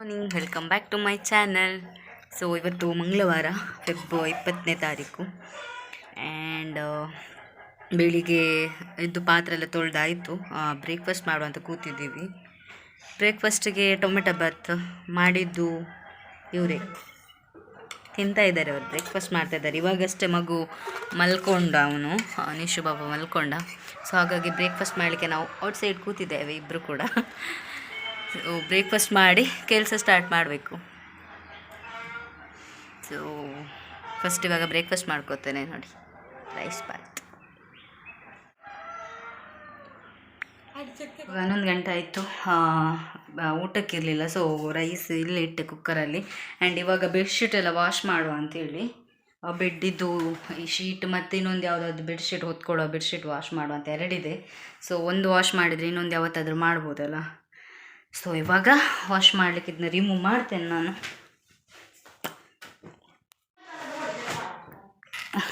Morning welcome back to my channel so ಇವತ್ತು ಮಂಗಳವಾರ Feb ಇಪ್ಪತ್ತನೇ ತಾರೀಕು. ಆ್ಯಂಡ್ ಬೆಳಿಗ್ಗೆ ಎದ್ದು ಪಾತ್ರೆ ಎಲ್ಲ ತೊಳೆದಾಯಿತು. ಬ್ರೇಕ್ಫಾಸ್ಟ್ ಮಾಡುವಂತ ಕೂತಿದ್ದೀವಿ. ಬ್ರೇಕ್ಫಾಸ್ಟಿಗೆ ಟೊಮೆಟೊ ಬಾತ್ ಮಾಡಿದ್ದು ಇವರೇ. ತಿಂತಾ ಇದ್ದಾರೆ ಅವರು ಬ್ರೇಕ್ಫಾಸ್ಟ್ ಮಾಡ್ತಾ ಇದ್ದಾರೆ. ಇವಾಗಷ್ಟೇ ಮಗು ಮಲ್ಕೊಂಡ ಅವನು. ನಿಶು ಬಾಬಾ ಮಲ್ಕೊಂಡ. ಸೊ ಹಾಗಾಗಿ ಬ್ರೇಕ್ಫಾಸ್ಟ್ ಮಾಡಲಿಕ್ಕೆ ನಾವು ಔಟ್ಸೈಡ್ ಕೂತಿದ್ದೇವೆ ಇಬ್ಬರು ಕೂಡ. ಬ್ರೇಕ್ಫಾಸ್ಟ್ ಮಾಡಿ ಕೆಲಸ ಸ್ಟಾರ್ಟ್ ಮಾಡಬೇಕು. ಸೊ ಫಸ್ಟ್ ಇವಾಗ ಬ್ರೇಕ್ಫಾಸ್ಟ್ ಮಾಡ್ಕೋತೇನೆ ನೋಡಿ. ರೈಸ್ ಬಾತ್ ಹನ್ನೊಂದು ಗಂಟೆ ಆಯಿತು. ಊಟಕ್ಕೆ ಇರಲಿಲ್ಲ. ಸೊ ರೈಸ್ ಇಲ್ಲಿ ಇಟ್ಟೆ ಕುಕ್ಕರಲ್ಲಿ ಆ್ಯಂಡ್ ಇವಾಗ ಬೆಡ್ಶೀಟ್ ಎಲ್ಲ ವಾಶ್ ಮಾಡುವ ಅಂತೇಳಿ. ಬೆಡ್ಡಿದ್ದು ಈ ಶೀಟ್ ಮತ್ತು ಇನ್ನೊಂದು ಯಾವುದಾದ್ರು ಬೆಡ್ಶೀಟ್ ಹೊತ್ಕೊಳ್ಳೋ ಬೆಡ್ಶೀಟ್ ವಾಶ್ ಮಾಡುವ ಅಂತ ಎರಡಿದೆ. ಸೊ ಒಂದು ವಾಶ್ ಮಾಡಿದರೆ ಇನ್ನೊಂದು ಯಾವತ್ತಾದರೂ ಮಾಡ್ಬೋದಲ್ಲ? ಸೊ ಇವಾಗ ವಾಶ್ ಮಾಡಲಿಕ್ಕೆ ಇದನ್ನ ರಿಮೂವ್ ಮಾಡ್ತೇನೆ ನಾನು.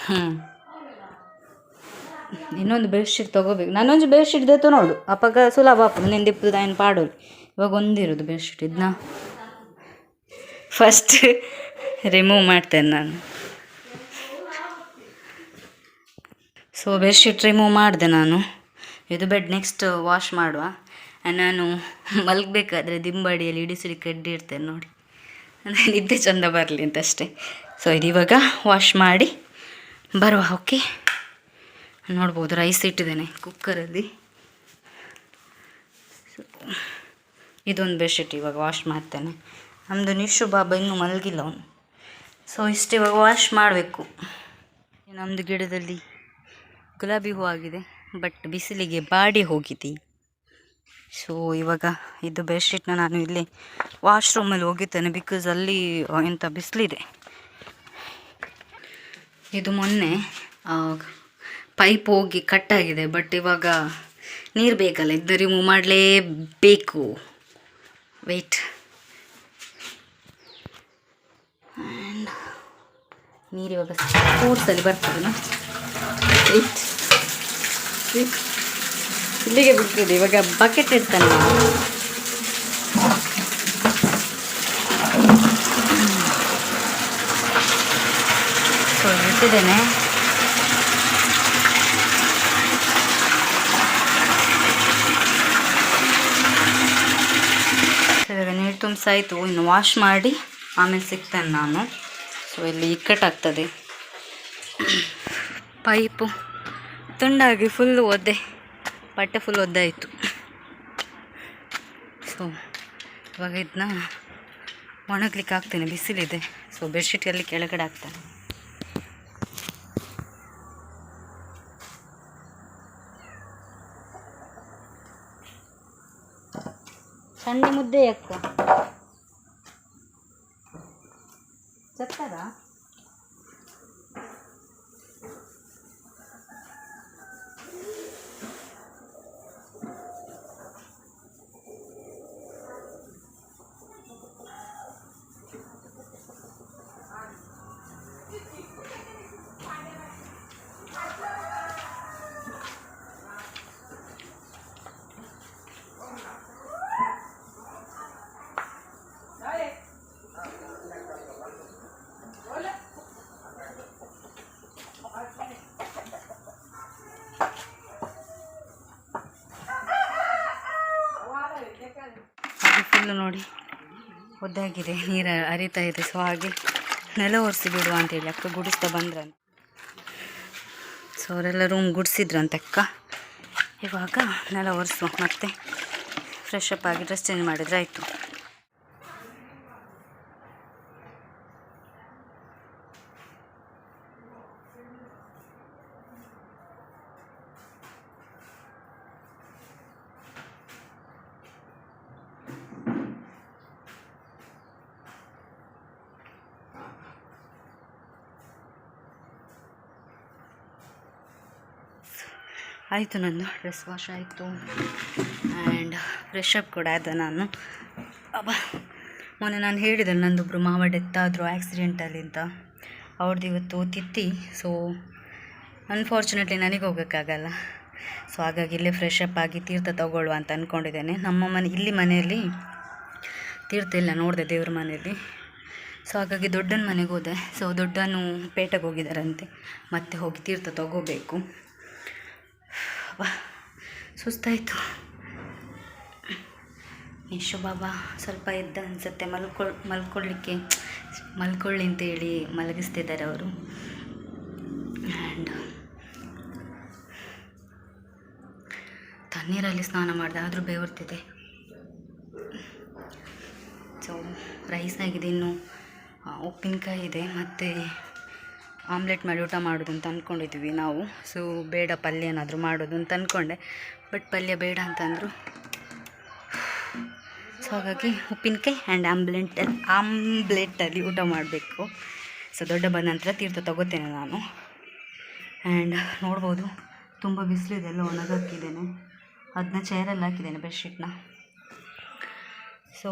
ಹ್ಞೂ ಇನ್ನೊಂದು ಬೆಡ್ಶೀಟ್ ತೊಗೋಬೇಕು. ನಾನೊಂದು ಬೆಡ್ಶೀಟ್ ಇದೆ ನೋಡು. ಅಪ್ಪಗ ಸುಲಭ ಅಪ್ಪ ನಿಂದು ಇಪ್ಪದು ಏನು ಪಾಡೋದು. ಇವಾಗ ಒಂದಿರೋದು ಬೆಡ್ಶೀಟ್ ಇದನ್ನ ಫಸ್ಟ್ ರಿಮೂವ್ ಮಾಡ್ತೇನೆ ನಾನು. ಸೊ ಬೆಡ್ಶೀಟ್ ರಿಮೂವ್ ಮಾಡಿದೆ ನಾನು. ಇದು ಬೆಡ್ ನೆಕ್ಸ್ಟ್ ವಾಶ್ ಮಾಡುವ. ನಾನು ಮಲಗಬೇಕಾದ್ರೆ ದಿಂಬಾಡಿಯಲ್ಲಿ ಇಡಿಸಿಡಿ ಕಡ್ಡಿ ಇರ್ತೇನೆ ನೋಡಿ. ಅಂದರೆ ನಿದ್ದೆ ಚಂದ ಬರಲಿ ಅಂತ ಅಷ್ಟೇ. ಸೊ ಇದು ವಾಶ್ ಮಾಡಿ ಬರುವ ಓಕೆ ನೋಡ್ಬೋದು ರೈಸ್ ಇಟ್ಟಿದ್ದೇನೆ ಕುಕ್ಕರಲ್ಲಿ ಸೊ ಇದೊಂದು ಬೆಡ್ಶೀಟ್ ಇವಾಗ ವಾಶ್ ಮಾಡ್ತೇನೆ. ನಮ್ಮದು ನಿಶು ಬಾಬಾ ಇನ್ನೂ ಮಲಗಿಲ್ಲ ಅವನು. ಸೊ ಇಷ್ಟು ಇವಾಗ ವಾಶ್ ಮಾಡಬೇಕು. ನಮ್ಮದು ಗಿಡದಲ್ಲಿ ಗುಲಾಬಿ ಹೂ ಆಗಿದೆ ಬಟ್ ಬಿಸಿಲಿಗೆ ಬಾಡಿ ಹೋಗಿದೆ. ಸೊ ಇವಾಗ ಇದು ಬೆಡ್ಶೀಟ್ನ ನಾನು ಇಲ್ಲಿ ವಾಶ್ರೂಮಲ್ಲಿ ಹೋಗಿದ್ದೇನೆ ಬಿಕಾಸ್ ಅಲ್ಲಿ ಎಂಥ ಬಿಸಿಲಿದೆ. ಇದು ಮೊನ್ನೆ ಪೈಪ್ ಹೋಗಿ ಕಟ್ಟಾಗಿದೆ ಬಟ್ ಇವಾಗ ನೀರು ಬೇಕಲ್ಲ ಇದು ರಿಮೂವ್ ಮಾಡಲೇಬೇಕು. ವೆಯ್ಟ್ ಆ್ಯಂಡ್ ನೀರು ಇವಾಗ ಸ್ಪೋರ್ಟ್ಸಲ್ಲಿ ಬರ್ತದೆ ವೆಯ್ಟ್ ಇಲ್ಲಿಗೆ ಬಿಟ್ಟಿದೆ ಇವಾಗ ಬಕೆಟ್ ಇಡ್ತಾನೆ ಸೊ ಇಟ್ಟಿದ್ದೇನೆ. ಇವಾಗ ನೀರು ತುಂಬಿಸಾಯಿತು, ಇನ್ನು ವಾಶ್ ಮಾಡಿ ಆಮೇಲೆ ಸಿಗ್ತೇನೆ ನಾನು. ಸೊ ಇಲ್ಲಿ ಇಕ್ಕಟ್ಟಾಗ್ತದೆ ಪೈಪು ತುಂಡಾಗಿ ಫುಲ್ ಒದ್ದೆ. ಬಟ್ಟೆ ಫುಲ್ ಒದ್ದಾಯಿತು. ಸೊ ಇವಾಗ ಇದನ್ನ ಒಣಗ್ಲಿಕ್ಕೆ ಹಾಕ್ತೇನೆ, ಬಿಸಿಲಿದೆ. ಸೊ ಬೆಡ್ಶೀಟ್ ಎಲ್ಲಿ ಕೆಳಗಡೆ ಹಾಕ್ತೇನೆ. ಸಣ್ಣ ಮುದ್ದೆ ಅಕ್ಕ ನೋಡಿ. ಒದ್ದಾಗಿದೆ, ನೀರು ಹರಿತಾ ಇದೆ. ಸೊ ಹಾಗೆ ನೆಲ ಒರೆಸಿ ಬಿಡುವ ಅಂತೇಳಿ ಅಕ್ಕ ಗುಡಿಸ್ತಾ ಬಂದ್ರಂತ ಸೊ ಅವರೆಲ್ಲ ರೂಮ್ ಗುಡಿಸಿದ್ರಂತೆ ಅಕ್ಕ. ಇವಾಗ ನೆಲ ಒರೆಸು ಮತ್ತೆ ಫ್ರೆಶ್ ಅಪ್ ಆಗಿ ಡ್ರೆಸ್ ಚೇಂಜ್ ಮಾಡಿದ್ರೆ ಆಯಿತು. ಆಯಿತು ನಂದು ಡ್ರೆಸ್ ವಾಶ್ ಆಯಿತು. ಆ್ಯಂಡ್ ಫ್ರೆಶ್ ಅಪ್ ಕೂಡ ಆದ ನಾನು. ಅಬ್ಬ, ಮೊನ್ನೆ ನಾನು ಹೇಳಿದೆ ನಂದೊಬ್ಬರು ಮಾವ ಡೆತ್ ಆದರು ಆ್ಯಕ್ಸಿಡೆಂಟಲ್ಲಿ ಅಂತ. ಅವ್ರದ್ದು ಇವತ್ತು ತಿತ್ತಿ ಸೊ ಅನ್ಫಾರ್ಚುನೇಟ್ಲಿ ನನಗೆ ಹೋಗೋಕ್ಕಾಗಲ್ಲ. ಸೊ ಹಾಗಾಗಿ ಇಲ್ಲೇ ಫ್ರೆಶ್ ಅಪ್ ಆಗಿ ತೀರ್ಥ ತಗೊಳ್ಳುವ ಅಂತ ಅಂದ್ಕೊಂಡಿದ್ದೇನೆ ನಮ್ಮ ಮನೆ, ಇಲ್ಲಿ ಮನೆಯಲ್ಲಿ ತೀರ್ಥ ಇಲ್ಲ, ನೋಡಿದೆ ದೇವ್ರ ಮನೆಯಲ್ಲಿ. ಸೊ ಹಾಗಾಗಿ ದೊಡ್ಡನ ಮನೆಗೆ ಹೋದೆ. ಸೊ ದೊಡ್ಡನು ಪೇಟೆಗೆ ಹೋಗಿದ್ದಾರಂತೆ ಮತ್ತೆ ಹೋಗಿ ತೀರ್ಥ ತಗೋಬೇಕು. ವಾ ಸುಸ್ತಾಯಿತು. ಯಶು ಬಾಬಾ, ಸ್ವಲ್ಪ ಎದ್ದ ಅನಿಸುತ್ತೆ. ಮಲ್ಕೊಳ್ ಮಲ್ಕೊಳ್ಳಿಕ್ಕೆ ಮಲ್ಕೊಳ್ಳಿ ಅಂತೇಳಿ ಮಲಗಿಸ್ತಿದ್ದಾರೆ ಅವರು. ಆ್ಯಂಡ್ ತಣ್ಣೀರಲ್ಲಿ ಸ್ನಾನ ಮಾಡಿದೆ, ಆದರೂ ಬೇವರ್ತಿದೆ. ಸೊ ರೈಸ್ ಆಗಿದೆ ಇನ್ನು. ಉಪ್ಪಿನಕಾಯಿ ಇದೆ, ಮತ್ತು ಆಮ್ಲೆಟ್ ಮಾಡಿ ಊಟ ಮಾಡೋದು ಅಂತ ಅಂದ್ಕೊಂಡಿದ್ವಿ ನಾವು. ಸೊ ಬೇಡ ಪಲ್ಯ ಏನಾದರೂ ಮಾಡೋದು ಅಂತ ಅಂದ್ಕೊಂಡೆ ಬಟ್ ಪಲ್ಯ ಬೇಡ ಅಂತಂದರು ಸೊ ಹಾಗಾಗಿ ಉಪ್ಪಿನಕಾಯಿ ಆ್ಯಂಡ್ ಆಮ್ಲೆಟ್, ಆಮ್ಲೆಟಲ್ಲಿ ಊಟ ಮಾಡಬೇಕು. ಸೊ ದೊಡ್ಡ ಬಂದ ನಂತರ ತೀರ್ಥ ತಗೋತೇನೆ ನಾನು. ಆ್ಯಂಡ್ ನೋಡ್ಬೋದು, ತುಂಬ ಬಿಸಿಲಿದೆ ಎಲ್ಲ ಒಣಗಾಕಿದ್ದೇನೆ. ಅದನ್ನ ಚೇರಲ್ಲಿ ಹಾಕಿದ್ದೇನೆ ಬೆಡ್ಶೀಟ್ನ. ಸೊ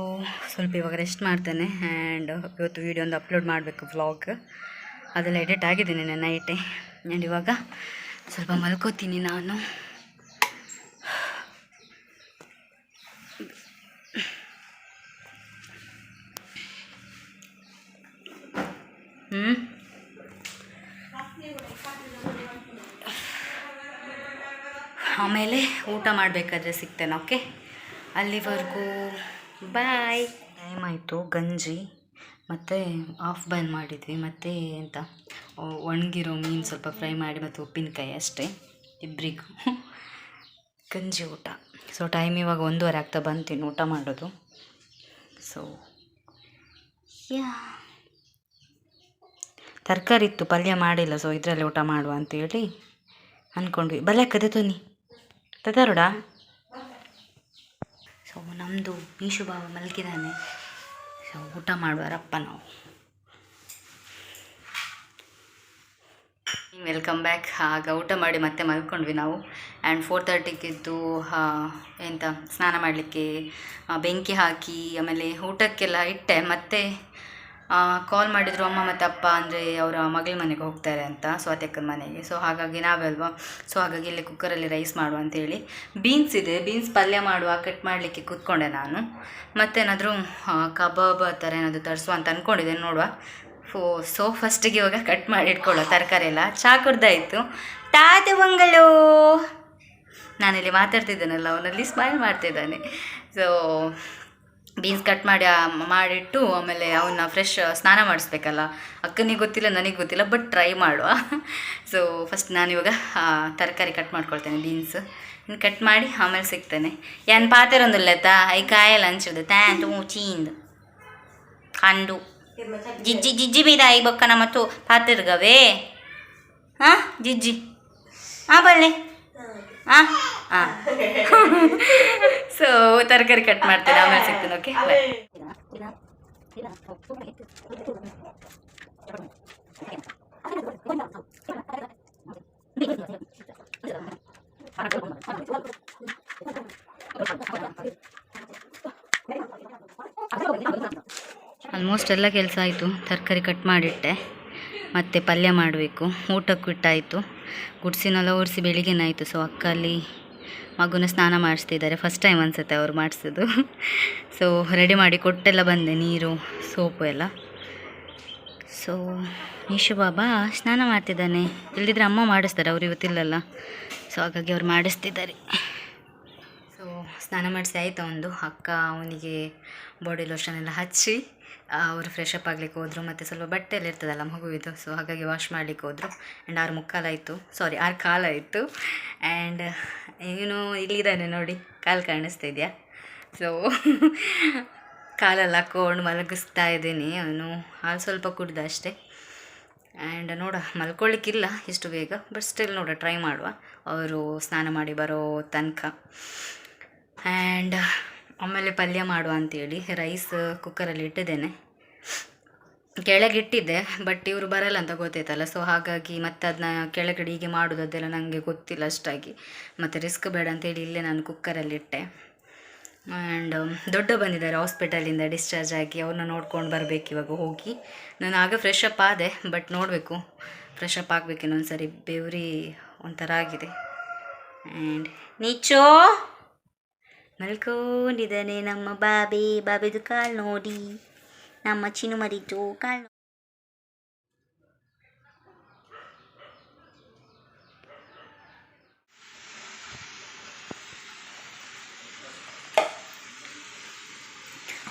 ಸ್ವಲ್ಪ ಇವಾಗ ರೆಸ್ಟ್ ಮಾಡ್ತೇನೆ. ಆ್ಯಂಡ್ ಇವತ್ತು ವೀಡಿಯೋ ಒಂದು ಅಪ್ಲೋಡ್ ಮಾಡಬೇಕು ವ್ಲಾಗ್ ಅದೆಲ್ಲ ಎಡಿಟ್ ಆಗಿದ್ದೀನಿ ನಾನು ನೈಟೇ ನಾನು ಇವಾಗ ಸ್ವಲ್ಪ ಮಲ್ಕೋತೀನಿ ನಾನು. ಹ್ಞೂ ಆಮೇಲೆ ಊಟ ಮಾಡಬೇಕಾದ್ರೆ ಸಿಗ್ತೇನೆ ಓಕೆ ಅಲ್ಲಿವರೆಗೂ ಬಾಯ್ ಟೈಮ್ ಆಯಿತು, ಗಂಜಿ. ಮತ್ತು ಆಫ್ ಬಾಯ್ಲ್ ಮಾಡಿದ್ವಿ. ಮತ್ತು ಎಂತ ಒಣಗಿರೋ ಮೀನು ಸ್ವಲ್ಪ ಫ್ರೈ ಮಾಡಿ ಮತ್ತು ಉಪ್ಪಿನಕಾಯಿ ಅಷ್ಟೇ ಇಬ್ಬರಿಗೂ ಗಂಜಿ ಊಟ. ಸೊ ಟೈಮ್ ಇವಾಗ ಒಂದೂವರೆ ಆಗ್ತಾ ಬಂತೀನಿ ಊಟ ಮಾಡೋದು. So yeah. ತರಕಾರಿ ಇತ್ತು, ಪಲ್ಯ ಮಾಡಿಲ್ಲ ಸೊ ಇದರಲ್ಲಿ ಊಟ ಮಾಡುವ ಅಂತೇಳಿ ಅಂದ್ಕೊಂಡ್ವಿ ಬಲೆ ಕದೆ ತೋನಿ ತದಾರೋಡ ಸೊ ನಮ್ಮದು ಮೀಶು ಬಾವ ಮಲಗಿದ್ದಾನೆ. ಊಟ ಮಾಡುವಾರಪ್ಪ ನಾವು. ವೆಲ್ಕಮ್ ಬ್ಯಾಕ್ ಆಗ ಊಟ ಮಾಡಿ ಮತ್ತೆ ಮಲ್ಕೊಂಡ್ವಿ ನಾವು. ಆ್ಯಂಡ್ ಫೋರ್ ತರ್ಟಿಗಿದ್ದು ಎಂತ, ಸ್ನಾನ ಮಾಡಲಿಕ್ಕೆ ಬೆಂಕಿ ಹಾಕಿ, ಆಮೇಲೆ ಊಟಕ್ಕೆಲ್ಲ ಇಟ್ಟೆ. ಮತ್ತೆ ಕಾಲ್ ಮಾಡಿದರು ಅಮ್ಮ ಮತ್ತು ಅಪ್ಪ ಅಂದರೆ ಅವರ ಮಗಳ ಮನೆಗೆ ಹೋಗ್ತಾರೆ ಅಂತ, ಸ್ವಾತ್ಯಕ್ಕನ ಮನೆಗೆ. ಸೊ ಹಾಗಾಗಿ ನಾವೇ ಅಲ್ವಾ ಸೊ ಹಾಗಾಗಿ ಇಲ್ಲಿ ಕುಕ್ಕರಲ್ಲಿ ರೈಸ್ ಮಾಡುವ ಅಂತೇಳಿ ಬೀನ್ಸ್ ಇದೆ. ಬೀನ್ಸ್ ಪಲ್ಯ ಮಾಡುವ ಕಟ್ ಮಾಡಲಿಕ್ಕೆ ಕೂತ್ಕೊಂಡೆ ನಾನು. ಮತ್ತೇನಾದರೂ ಕಬಾಬ್ ಆ ಥರ ಏನಾದರೂ ತರಿಸುವ ಅಂತ ಅಂದ್ಕೊಂಡಿದ್ದೆ ನೋಡುವ. ಫೋ ಸೊ ಫಸ್ಟಿಗೆ ಇವಾಗ ಕಟ್ ಮಾಡಿ ಇಟ್ಕೊಳ್ಳೋ ತರಕಾರಿ ಎಲ್ಲ. ಚಹಾ ಕುಡ್ದಾಯಿತು ತಾತ ಮಂಗಳು! ನಾನಿಲ್ಲಿ ಮಾತಾಡ್ತಿದ್ದೇನಲ್ಲ, ಅವನಲ್ಲಿ ಸ್ಮೈಲ್ ಮಾಡ್ತಿದ್ದಾನೆ. ಸೊ ಬೀನ್ಸ್ ಕಟ್ ಮಾಡಿ ಮಾಡಿಟ್ಟು ಆಮೇಲೆ ಅವನ್ನ ಫ್ರೆಶ್ ಸ್ನಾನ ಮಾಡಿಸ್ಬೇಕಲ್ಲ. ಅಕ್ಕನಿಗೆ ಗೊತ್ತಿಲ್ಲ, ನನಗೆ ಗೊತ್ತಿಲ್ಲ ಬಟ್ ಟ್ರೈ ಮಾಡುವ. ಸೊ ಫಸ್ಟ್ ನಾನು ಇವಾಗ ತರಕಾರಿ ಕಟ್ ಮಾಡ್ಕೊಳ್ತೇನೆ ಬೀನ್ಸ್ ಕಟ್ ಮಾಡಿ ಆಮೇಲೆ ಸಿಗ್ತೇನೆ. ಏನು ಪಾತೆರೊಂದಿಲ್ಲತ್ತ ಐ ಕಾಯಲ್ಲ ಅನ್ಸಿದೆ ತ್ಯಾಂತು ಚೀಂದ್. ಕಂಡು ಜಿಜ್ಜಿ ಜಿಜ್ಜಿ ಬೀದ ಐ ಬೊಕ್ಕನ ಮತ್ತು ಪಾತೆರ್ಗವೇ ಹಾಂ, ಜಿಜ್ಜಿ. ಹಾಂ ಬಳ್ಳೆ ಹಾಂ ಹಾಂ ಸೊ ತರಕಾರಿ ಕಟ್ ಮಾಡ್ತೇನೆ, ಆಮೇಲೆ ಸಿಗ್ತೀನಿ ಓಕೆ ಆಲ್ಮೋಸ್ಟ್ ಎಲ್ಲ ಕೆಲಸ ಆಯಿತು. ತರಕಾರಿ ಕಟ್ ಮಾಡಿಟ್ಟೆ. ಮತ್ತು ಪಲ್ಯ ಮಾಡಬೇಕು. ಊಟಕ್ಕೆ ಇಟ್ಟಾಯಿತು. ಗುಡ್ಸಿನೆಲ್ಲ ಓಡಿಸಿ ಬೆಳಿಗ್ಗೆನೇ ಆಯಿತು. ಸೊ ಅಕ್ಕ ಅಲ್ಲಿ ಮಗುನ ಸ್ನಾನ ಮಾಡಿಸ್ತಿದ್ದಾರೆ. ಫಸ್ಟ್ ಟೈಮ್ ಅನಿಸುತ್ತೆ ಅವ್ರು ಮಾಡಿಸೋದು ಸೊ ರೆಡಿ ಮಾಡಿ ಕೊಟ್ಟೆಲ್ಲ ಬಂದೆ, ನೀರು, ಸೋಪು ಎಲ್ಲ. ಸೊ ಯಶು ಬಾಬಾ ಸ್ನಾನ ಮಾಡ್ತಿದ್ದಾನೆ. ಇಲ್ಲದಿದ್ರೆ ಅಮ್ಮ ಮಾಡಿಸ್ತಾರೆ, ಅವ್ರು ಇವತ್ತಿಲ್ಲಲ್ಲ. ಸೊ ಹಾಗಾಗಿ ಅವ್ರು ಮಾಡಿಸ್ತಿದ್ದಾರೆ. ಸೊ ಸ್ನಾನ ಮಾಡಿಸಿ ಆಯಿತು ಒಂದು. ಅಕ್ಕ ಅವನಿಗೆ ಬಾಡಿ ಲೋಷನ್ ಎಲ್ಲ ಹಚ್ಚಿ. ಅವರು ಫ್ರೆಶ್ ಅಪ್ ಆಗಲಿಕ್ಕೆ ಹೋದರು, ಮತ್ತು ಸ್ವಲ್ಪ ಬಟ್ಟೆ ಎಲ್ಲ ಇರ್ತದಲ್ಲ ಮಗುವಿದು ಸೊ ಹಾಗಾಗಿ ವಾಶ್ ಮಾಡ್ಲಿಕ್ಕೆ ಹೋದರು. ಆ್ಯಂಡ್ ಆರು ಮುಕ್ಕಾಲಾಯಿತು ಸಾರಿ ಆರು ಕಾಲಾಯಿತು ಆ್ಯಂಡ್ ಏನು ಇಲ್ಲಿದ್ದಾನೆ ನೋಡಿ, ಕಾಲು ಕಾಣಿಸ್ತಾ ಇದೆಯಾ? ಸೊ ಕಾಲೆಲ್ಲ ಹಾಕ್ಕೊಂಡು ಮಲಗಿಸ್ತಾ ಇದ್ದೀನಿ. ಅವನು ಹಾಲು ಸ್ವಲ್ಪ ಕುಡ್ದ ಅಷ್ಟೇ. ಆ್ಯಂಡ್ ನೋಡ ಮಲ್ಕೊಳ್ಳಿಕ್ಕಿಲ್ಲ ಇಷ್ಟು ಬೇಗ ಬಟ್ ಸ್ಟಿಲ್ ನೋಡ ಟ್ರೈ ಮಾಡುವ. ಅವರು ಸ್ನಾನ ಮಾಡಿ ಬರೋ ತನಕ. ಆ್ಯಂಡ್ ಆಮೇಲೆ ಪಲ್ಯ ಮಾಡುವ ಅಂತೇಳಿ ರೈಸ್ ಕುಕ್ಕರಲ್ಲಿ ಇಟ್ಟಿದ್ದೇನೆ. ಕೆಳಗಿಟ್ಟಿದ್ದೆ ಬಟ್ ಇವರು ಬರಲ್ಲ ಅಂತ ಗೊತ್ತಾಯ್ತಲ್ಲ ಸೊ ಹಾಗಾಗಿ ಮತ್ತೆ ಅದನ್ನ ಕೆಳಗಡೆ ಹೀಗೆ ಮಾಡೋದು ಅದೆಲ್ಲ ನನಗೆ ಗೊತ್ತಿಲ್ಲ ಅಷ್ಟಾಗಿ. ಮತ್ತು ರಿಸ್ಕ್ ಬೇಡ ಅಂತೇಳಿ ಇಲ್ಲೇ ನಾನು ಕುಕ್ಕರಲ್ಲಿ ಇಟ್ಟೆ. ಆ್ಯಂಡ್ ದೊಡ್ಡ ಬಂದಿದ್ದಾರೆ ಹಾಸ್ಪಿಟಲಿಂದ ಡಿಸ್ಚಾರ್ಜ್ ಆಗಿ, ಅವ್ರನ್ನ ನೋಡ್ಕೊಂಡು ಬರಬೇಕು ಇವಾಗ ಹೋಗಿ. ನಾನು ಆಗ ಫ್ರೆಶ್ ಅಪ್ ಆದೆ ಬಟ್ ನೋಡಬೇಕು ಫ್ರೆಶ್ ಅಪ್ ಆಗಬೇಕು ಇನ್ನೊಂದು ಸರಿ ಬೆವರಿ ಒಂಥರ ಆಗಿದೆ. ಆ್ಯಂಡ್ ನೀಚೋ! ಮಲ್ಕೊಂಡಿದ್ದಾನೆ ನಮ್ಮ ಬಾಬೆ. ಬಾಬೆದು ಕಾಲು ನೋಡಿ. ನಮ್ಮ ಚಿನ್ನು ಮರಿತು ಕಾಲು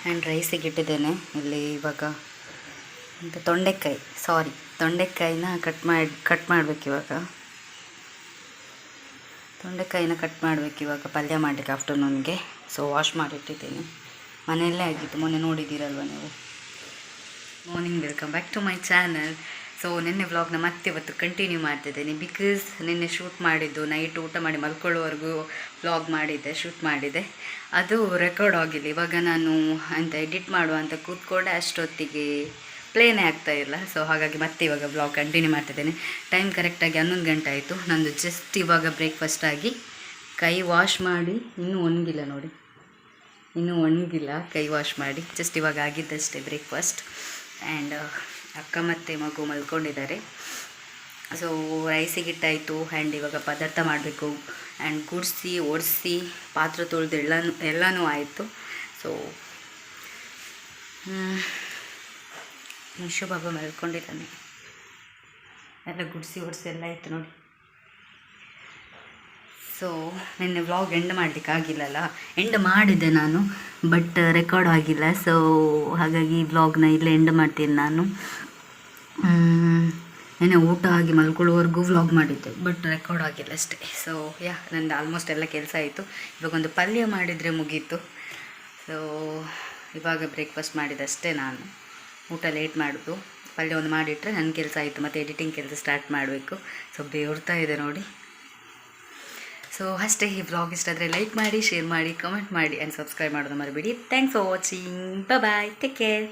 ಆ್ಯಂಡ್ ರೈಸಿಗೆ ಇಟ್ಟಿದ್ದೇನೆ. ಇಲ್ಲಿ ಇವಾಗ ಅಂತ ತೊಂಡೆಕಾಯಿ ಸಾರಿ ತೊಂಡೆಕಾಯಿನ ಕಟ್ ಮಾಡಿ ಕಟ್ ಮಾಡ್ಬೇಕು ಇವಾಗ. ತೊಂಡೆಕಾಯಿನ ಕಟ್ ಮಾಡಬೇಕು ಇವಾಗ ಪಲ್ಯ ಮಾಡಲಿಕ್ಕೆ ಆಫ್ಟರ್ನೂನ್ಗೆ ಸೊ ವಾಶ್ ಮಾಡಿಟ್ಟಿದ್ದೀನಿ. ಮನೆಯಲ್ಲೇ ಆಗಿತ್ತು. ಮೊನ್ನೆ ನೋಡಿದ್ದೀರಲ್ವ ನೀವು? Morning welcome back to my channel so ನಿನ್ನೆ ವ್ಲಾಗ್ನ ಮತ್ತೆ ಇವತ್ತು ಕಂಟಿನ್ಯೂ ಮಾಡ್ತಿದ್ದೇನೆ ಬಿಕಾಸ್ ನಿನ್ನೆ ಶೂಟ್ ಮಾಡಿದ್ದು ನೈಟ್ ಊಟ ಮಾಡಿ ಮಲ್ಕೊಳ್ಳೋವರೆಗೂ ವ್ಲಾಗ್ ಮಾಡಿದ್ದೆ ಶೂಟ್ ಮಾಡಿದೆ ಅದು ರೆಕಾರ್ಡ್ ಆಗಿಲ್ಲ. ಇವಾಗ ನಾನು ಅಂತ ಎಡಿಟ್ ಮಾಡುವ ಅಂತ ಕೂತ್ಕೊಂಡೆ ಅಷ್ಟೊತ್ತಿಗೆ. ಪ್ಲೇನೇ ಆಗ್ತಾ ಇಲ್ಲ. ಸೊ ಹಾಗಾಗಿ ಮತ್ತೆ ಇವಾಗ ಬ್ಲಾಗ್ ಕಂಟಿನ್ಯೂ ಮಾಡ್ತಿದ್ದೇನೆ. ಟೈಮ್ ಕರೆಕ್ಟಾಗಿ ಹನ್ನೊಂದು ಗಂಟೆ ಆಯಿತು. ನಂದು ಜಸ್ಟ್ ಇವಾಗ ಬ್ರೇಕ್ಫಾಸ್ಟ್ ಆಗಿ ಕೈ ವಾಶ್ ಮಾಡಿ, ಇನ್ನೂ ಒಣಗಿಲ್ಲ ನೋಡಿ. ಇನ್ನೂ ಒಣಗಿಲ್ಲ, ಕೈ ವಾಶ್ ಮಾಡಿ. ಜಸ್ಟ್ ಇವಾಗ ಆಗಿದ್ದಷ್ಟೇ ಬ್ರೇಕ್ಫಾಸ್ಟ್ ಆ್ಯಂಡ್ ಅಕ್ಕ ಮತ್ತು ಮಗು ಮಲ್ಕೊಂಡಿದ್ದಾರೆ. ಸೊ ರೈಸಿಗೆ ಇಟ್ಟಾಯಿತು ಆ್ಯಂಡ್ ಇವಾಗ ಪದಾರ್ಥ ಮಾಡಬೇಕು. ಆ್ಯಂಡ್ ಗುಡಿಸಿ ಒಡಿಸಿ, ಪಾತ್ರೆ ತೊಳೆದು ಎಲ್ಲ ಎಲ್ಲನೂ ಆಯಿತು. ಸೊ ಮಿಶು ಬಾಬಾ ಮಲ್ಕೊಂಡಿದ್ದಾನೆ. ಎಲ್ಲ ಗುಡಿಸಿ ಒಡಿಸಿ ಎಲ್ಲ ಇತ್ತು ನೋಡಿ. ಸೊ ನಿನ್ನೆ ವ್ಲಾಗ್ ಎಂಡ್ ಮಾಡಲಿಕ್ಕೆ ಆಗಿಲ್ಲಲ್ಲ ಎಂಡ್ ಮಾಡಿದೆ ನಾನು ಬಟ್ ರೆಕಾರ್ಡ್ ಆಗಿಲ್ಲ. ಸೊ ಹಾಗಾಗಿ ವ್ಲಾಗ್ನ ಇಲ್ಲೇ ಎಂಡ್ ಮಾಡ್ತೀನಿ ನಾನು. ನೆನೆ ಊಟ ಆಗಿ ಮಲ್ಕೊಳ್ಳೋವರೆಗೂ ವ್ಲಾಗ್ ಮಾಡಿದ್ದೆ ಬಟ್ ರೆಕಾರ್ಡ್ ಆಗಿಲ್ಲ ಅಷ್ಟೇ. ಸೊ ಯಾ ನಂದು ಆಲ್ಮೋಸ್ಟ್ ಎಲ್ಲ ಕೆಲಸ ಆಯಿತು. ಇವಾಗ ಒಂದು ಪಲ್ಯ ಮಾಡಿದರೆ ಮುಗೀತು. ಸೊ ಇವಾಗ ಬ್ರೇಕ್ಫಾಸ್ಟ್ ಮಾಡಿದಷ್ಟೇ ನಾನು. ಊಟ ಲೇಟ್ ಮಾಡಿದ್ದು ಪಲ್ಯ ಒಂದು ಮಾಡಿಟ್ರೆ ನನ್ನ ಕೆಲಸ ಆಯಿತು, ಮತ್ತು ಎಡಿಟಿಂಗ್ ಕೆಲಸ ಸ್ಟಾರ್ಟ್ ಮಾಡಬೇಕು. ಸೊ ಬೇರ್ತಾ ಇದೆ ನೋಡಿ. ಸೊ ಅಷ್ಟೇ ಈ ಬ್ಲಾಗ್ ಇಷ್ಟ ಆದರೆ ಲೈಕ್ ಮಾಡಿ ಶೇರ್ ಮಾಡಿ ಕಮೆಂಟ್ ಮಾಡಿ ಆ್ಯಂಡ್ ಸಬ್ಸ್ಕ್ರೈಬ್ ಮಾಡೋದು ಮರಿಬೇಡಿ. Thanks for watching bye take care